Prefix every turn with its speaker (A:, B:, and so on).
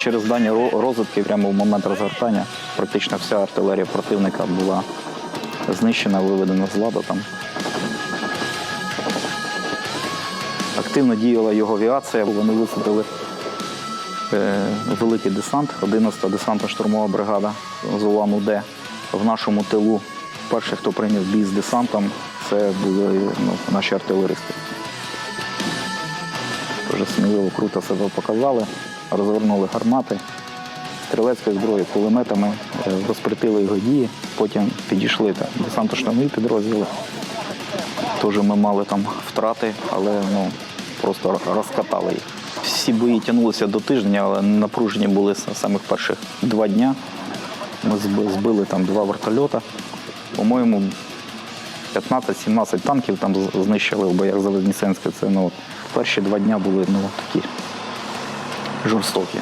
A: Через дані ро- розвідки, прямо в момент розгортання, практично вся артилерія противника була знищена, виведена з ладу там. Активно діяла його авіація, вони висадили е, великий десант, 11-та десантно-штурмова бригада з уламу Д в нашому тилу. Перший, хто прийняв бій з десантом, це були ну, наші артилеристи. Дуже сміливо, круто себе показали, розвернули гармати, стрілецькою зброєю, кулеметами, е, розпритили його дії, потім підійшли десантно-штурмові підрозділи. Теж ми мали там втрати, але ну, просто розкатали їх. Всі бої тягнулися до тижня, але напружені були з самих перших два дня. Ми збили там два вертольота. По-моєму, 15-17 танків там знищили в боях за Вознесенське. Це ну, перші два дня були ну, такі жорстокі.